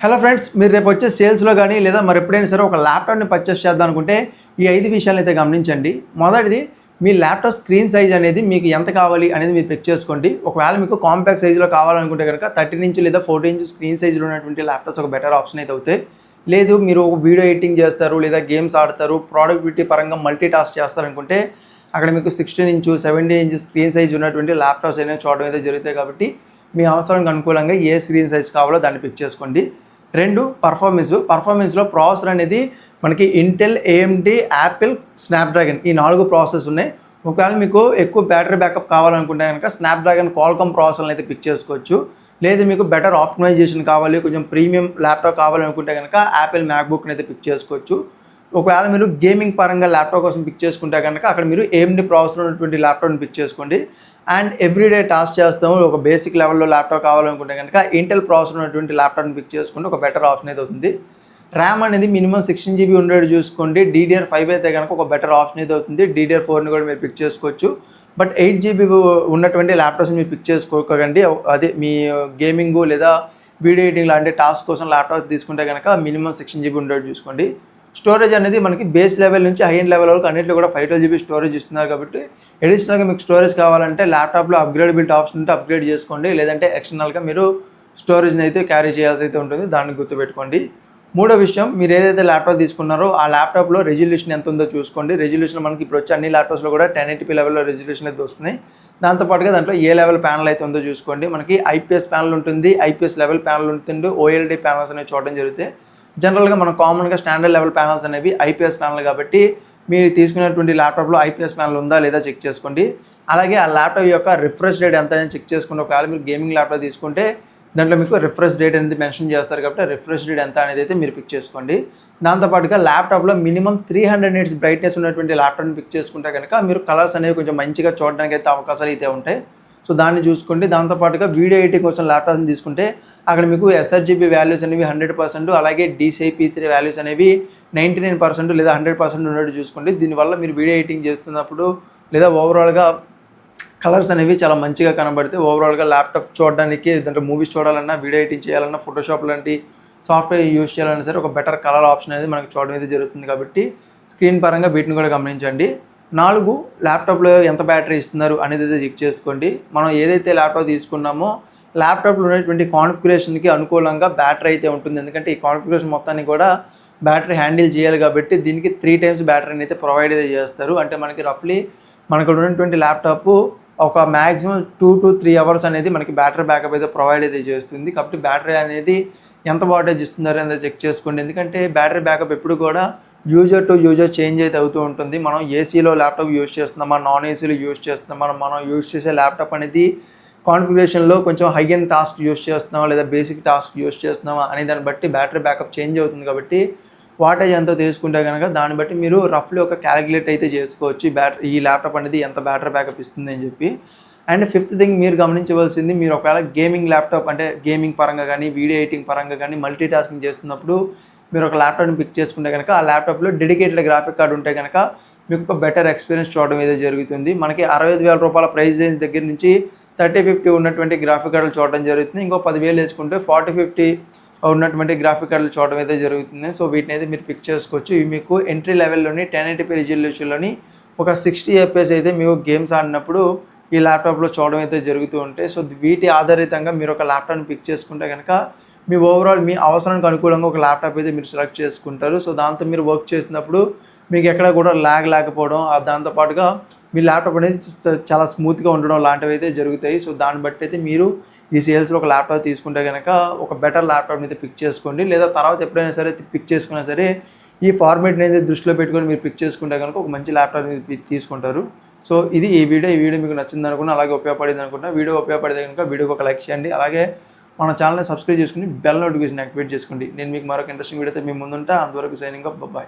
Hello friends మీరు రేపు వచ్చే సేల్స్లో కానీ లేదా మరి ఎప్పుడైనా సరే ఒక ల్యాప్టాప్ని పర్చేస్ చేద్దాం అనుకుంటే ఈ ఐదు విషయాలు అయితే గమనించండి. మొదటిది మీ ల్యాప్టాప్ స్క్రీన్ సైజ్ అనేది మీకు ఎంత కావాలి అనేది మీరు పిక్ చేసుకోండి. ఒకవేళ మీకు కాంపాక్ట్ సైజులో కావాలనుకుంటే కనుక థర్టీన్ ఇంచ్ లేదా ఫోర్టీన్ ఇంచ్ స్క్రీన్ సైజులో ఉన్నటువంటి ల్యాప్టాప్స్ ఒక బెటర్ ఆప్షన్ అయితే అవుతాయి. లేదు మీరు ఒక వీడియో ఎడిటింగ్ చేస్తారు లేదా గేమ్స్ ఆడతారు ప్రొడక్టివిటీ పరంగా మల్టీ టాస్క్ చేస్తారనుకుంటే అక్కడ మీకు sixteen inch seventeen inch screen size ఉన్నటువంటి ల్యాప్టాప్స్ అనేవి చూడడం అయితే జరుగుతాయి కాబట్టి మీ అవసరానికి అనుకూలంగా ఏ స్క్రీన్ సైజ్ కావాలో దాన్ని పిక్ చేసుకోండి. రెండు పర్ఫార్మెన్స్ పర్ఫార్మెన్స్లో ప్రాసెసర్ అనేది మనకి ఇంటెల్ ఏఎండి యాపిల్ స్నాప్డ్రాగన్ ఈ నాలుగు ప్రాసెస్ ఉన్నాయి. ఒకవేళ మీకు ఎక్కువ బ్యాటరీ బ్యాకప్ కావాలనుకుంటే కనుక స్నాప్డ్రాగన్ కాల్కమ్ ప్రాసెసర్ని అయితే పిక్ చేసుకోవచ్చు. లేదు మీకు బెటర్ ఆప్టిమైజేషన్ కావాలి కొంచెం ప్రీమియం ల్యాప్టాప్ కావాలనుకుంటే కనుక యాపిల్ మ్యాక్బుక్ని అయితే పిక్ చేసుకోవచ్చు. ఒకవేళ మీరు గేమింగ్ పరంగా ల్యాప్టాప్ కోసం పిక్ చేసుకుంటే కనుక అక్కడ మీరు ఏఎండి ప్రాసెసర్ ఉన్నటువంటి ల్యాప్టాప్ని పిక్ చేసుకోండి. అండ్ ఎవ్రీడే టాస్క్ చేస్తాము. ఒక బేసిక్ లెవెల్లో ల్యాప్టాప్ కావాలనుకుంటే కనుక ఇంటెల్ ప్రాసెసర్ ఉన్నటువంటి ల్యాప్టాప్ని పిక్ చేసుకుంటే ఒక బెటర్ ఆప్షన్ అయితే అవుతుంది. ర్యామ్ అనేది మినిమం సిక్స్టీన్ జీబీ ఉండేది చూసుకోండి. డీడీఆర్ ఫైవ్ అయితే కనుక ఒక బెటర్ ఆప్షన్ అయితే అవుతుంది. డీడీఆర్ ఫోర్ని కూడా మీరు పిక్ చేసుకోవచ్చు. బట్ ఎయిట్ జీబీ ఉన్నటువంటి ల్యాప్టాప్స్ మీరు పిక్ చేసుకోకండి. అదే మీ గేమింగ్ లేదా వీడియో ఎడిటింగ్ లాంటి టాస్క్ కోసం ల్యాప్టాప్ తీసుకుంటే కనుక మినిమం సిక్స్టీన్ జీబీ ఉండేది చూసుకోండి. స్టోరేజ్ అనేది మనకి బేస్ లెవెల్ నుంచి హై ఎండ్ లెవెల్ వరకు అన్నింటిలో కూడా ఫైవ్ ట్వెల్వ్ జీబీ స్టోరేజ్ ఇస్తున్నారు కాబట్టి అడిషనల్గా మీకు స్టోరేజ్ కావాలంటే ల్యాప్టాప్లో అప్గ్రేడబిలిటీ ఆప్షన్ ఉంటే అప్గ్రేడ్ చేసుకోండి. లేదంటే ఎక్స్టర్నల్గా మీరు స్టోరేజ్ని అయితే క్యారీ చేయాల్సి అయితే ఉంటుంది. దాన్ని గుర్తుపెట్టుకోండి. మూడో విషయం మీరు ఏదైతే ల్యాప్టాప్ తీసుకున్నారో ఆ ల్యాప్టాప్లో రెజల్యూషన్ ఎంత ఉందో చూసుకోండి. రెజల్యూషన్ మనకి ఇప్పుడు వచ్చే అన్ని ల్యాప్టాప్స్లో కూడా టెన్ ఎయిటీపీ లెవెల్లో రెజల్యూషన్ అయితే వస్తుంది. దాంతోపాటుగా దాంట్లో ఏ లెవెల్ ప్యానల్ అయితే ఉందో చూసుకోండి. మనకి ఐపీఎస్ ప్యానల్ ఉంటుంది. ఐపీఎస్ లెవెల్ ప్యానల్ ఉంటుంది. ఓఎల్డీ ప్యానల్స్ అనేవి చూడడం జరుగుతాయి. జనరల్గా మనం కామన్గా స్టాండర్డ్ లెవెల్ ప్యానల్స్ అనేవి ఐపీఎస్ ప్యానల్ కాబట్టి మీరు తీసుకునేటువంటి ల్యాప్టాప్లో ఐపీఎస్ ప్యానల్ ఉందా లేదా చెక్ చేసుకోండి. అలాగే ఆ ల్యాప్టాప్ యొక్క రిఫ్రెష్ రేట్ ఎంత అని చెక్ చేసుకుంటే ఒకవేళ మీరు గేమింగ్ ల్యాప్టాప్ తీసుకుంటే దాంట్లో మీకు రిఫ్రెష్ రేట్ అనేది మెన్షన్ చేస్తారు కాబట్టి రిఫ్రెష్ రేట్ ఎంత అనేది అయితే మీరు పిక్ చేసుకోండి. దాంతోపాటుగా ల్యాప్టాప్లో minimum three hundred nits brightness ఉన్నటువంటి ల్యాప్టాప్ని పిక్ చేసుకుంటే కనుక మీరు కలర్స్ అనేవి కొంచెం మంచిగా చూడడానికి అయితే అవకాశాలు అయితే ఉంటాయి. సో దాన్ని చూసుకోండి దాంతోపాటుగా వీడియో ఎడిటింగ్ కోసం ల్యాప్టాప్ని తీసుకుంటే అక్కడ మీకు ఎస్ఆర్జీబీ వాల్యూస్ అనేవి హండ్రెడ్ పర్సెంట్ అలాగే డీసీఐపీ త్రీ వాల్యూస్ అనేవి నైంటీ నైన్ పర్సెంట్ లేదా హండ్రెడ్ పర్సెంట్ ఉన్నట్టు చూసుకోండి దీనివల్ల మీరు వీడియో ఎడిటింగ్ చేస్తున్నప్పుడు లేదా ఓవరాల్గా కలర్స్ అనేవి చాలా మంచిగా కనబడితే ఓవరాల్గా ల్యాప్టాప్ చూడడానికి దాంట్లో మూవీస్ చూడాలన్నా వీడియో ఎడిటింగ్ చేయాలన్నా ఫోటోషాప్ లాంటి సాఫ్ట్వేర్ యూస్ చేయాలన్నా సరే ఒక బెటర్ కలర్ ఆప్షన్ అనేది మనకు చూడడం అయితే జరుగుతుంది కాబట్టి స్క్రీన్ పరంగా వీటిని కూడా గమనించండి. నాలుగు ల్యాప్టాప్లో ఎంత బ్యాటరీ ఇస్తున్నారు అనేది అయితే చెక్ చేసుకోండి. మనం ఏదైతే ల్యాప్టాప్ తీసుకున్నామో ల్యాప్టాప్లో ఉన్నటువంటి కాన్ఫిగరేషన్కి అనుకూలంగా బ్యాటరీ అయితే ఉంటుంది. ఎందుకంటే ఈ కాన్ఫిగరేషన్ మొత్తాన్ని కూడా బ్యాటరీ హ్యాండిల్ చేయాలి కాబట్టి దీనికి త్రీ టైమ్స్ బ్యాటరీని అయితే ప్రొవైడ్ అయితే చేస్తారు. అంటే మనకి రఫ్లీ మనకు ఉన్నటువంటి ల్యాప్టాప్ ఒక maximum two to three hours అనేది మనకి బ్యాటరీ బ్యాకప్ అయితే ప్రొవైడ్ అయితే చేస్తుంది. కాబట్టి బ్యాటరీ అనేది ఎంత వాటేజ్ ఇస్తున్నారు అనేది చెక్ చేసుకోండి. ఎందుకంటే బ్యాటరీ బ్యాకప్ ఎప్పుడు కూడా యూజర్ టు యూజర్ చేంజ్ అయితే అవుతూ ఉంటుంది. మనం ఏసీలో ల్యాప్టాప్ యూజ్ చేస్తున్నామా నాన్ ఏసీలో యూజ్ చేస్తున్నామా మనం మనం యూజ్ చేసే ల్యాప్టాప్ అనేది కాన్ఫిగరేషన్లో కొంచెం హై అండ్ టాస్క్ యూజ్ చేస్తున్నామా లేదా బేసిక్ టాస్క్ యూజ్ చేస్తున్నామా అనే దాన్ని బట్టి బ్యాటరీ బ్యాకప్ చేంజ్ అవుతుంది కాబట్టి వాటేజ్ ఎంతో తీసుకుంటే కనుక దాన్ని బట్టి మీరు రఫ్లీ ఒక క్యాలిక్యులేట్ అయితే చేసుకోవచ్చు బ్యాటరీ ఈ ల్యాప్టాప్ అనేది ఎంత బ్యాటరీ బ్యాకప్ ఇస్తుంది అని చెప్పి. అండ్ ఫిఫ్త్ థింగ్ మీరు గమనించవలసింది మీరు ఒకవేళ గేమింగ్ ల్యాప్టాప్ అంటే గేమింగ్ పరంగా కానీ వీడియో ఎడిటింగ్ పరంగా కానీ మల్టీ టాస్కింగ్ చేస్తున్నప్పుడు మీరు ఒక ల్యాప్టాప్ని పిక్ చేసుకుంటే కనుక ఆ ల్యాప్టాప్లో డెడికేటెడ్ గ్రాఫిక్ కార్డు ఉంటే కనుక మీకు ఒక బెటర్ ఎక్స్పీరియన్స్ చూడడం అయితే జరుగుతుంది. మనకి అరవై ఐదు వేల రూపాయల ప్రైస్ రేంజ్ దగ్గర నుంచి థర్టీ ఫిఫ్టీ ఉన్నటువంటి గ్రాఫిక్ కార్డులు చూడడం జరుగుతుంది. ఇంకో పదివేలు వేసుకుంటే ఫార్టీ ఫిఫ్టీ ఉన్నటువంటి గ్రాఫిక్ కార్డులు చూడడం అయితే జరుగుతుంది. సో వీటిని అయితే మీరు పిక్ చేసుకోవచ్చు. ఇవి మీకు ఎంట్రీ లెవెల్లోని టెన్ ఎయిటీపీ రిజల్యూషన్లోని ఒక సిక్స్టీ ఎఫ్ఎస్ అయితే మీకు గేమ్స్ ఆడినప్పుడు ఈ ల్యాప్టాప్లో చూడడం అయితే జరుగుతూ ఉంటాయి సో వీటి ఆధారితంగా మీరు ఒక ల్యాప్టాప్ని పిక్ చేసుకుంటే కనుక మీ ఓవరాల్ మీ అవసరానికి అనుకూలంగా ఒక ల్యాప్టాప్ అయితే మీరు సెలెక్ట్ చేసుకుంటారు. సో దాంతో మీరు వర్క్ చేసినప్పుడు మీకు ఎక్కడ కూడా ల్యాగ్ లేకపోవడం దాంతోపాటుగా మీ ల్యాప్టాప్ అనేది చాలా స్మూత్గా ఉండడం లాంటివి అయితే జరుగుతాయి. సో దాన్ని బట్టి అయితే మీరు ఈ సేల్స్లో ఒక ల్యాప్టాప్ తీసుకుంటే కనుక ఒక బెటర్ ల్యాప్టాప్ని అయితే పిక్ చేసుకోండి. లేదా తర్వాత ఎప్పుడైనా సరే పిక్ చేసుకున్నా సరే ఈ ఫార్మేట్ని అయితే దృష్టిలో పెట్టుకొని మీరు పిక్ చేసుకుంటే కనుక ఒక మంచి ల్యాప్టాప్ తీసుకుంటారు. సో ఇది ఈ వీడియో ఈ వీడియో మీకు నచ్చింది అనుకున్నా అలాగే ఉపయోగపడింది అనుకుంటా వీడియో ఉపయోగపడితే కనుక వీడియోకి ఒక లైక్ చేయండి. అలాగే మన ఛానల్ని సబ్స్క్రైబ్ చేసుకుని బెల్ నోటిఫికేషన్ యాక్టివేట్ చేసుకోండి. నేను మీకు మరొక ఇంట్రెస్టింగ్ అయితే మీ ముందుంటా. అంతవరకు సైనింగ్ అప్ బాయ్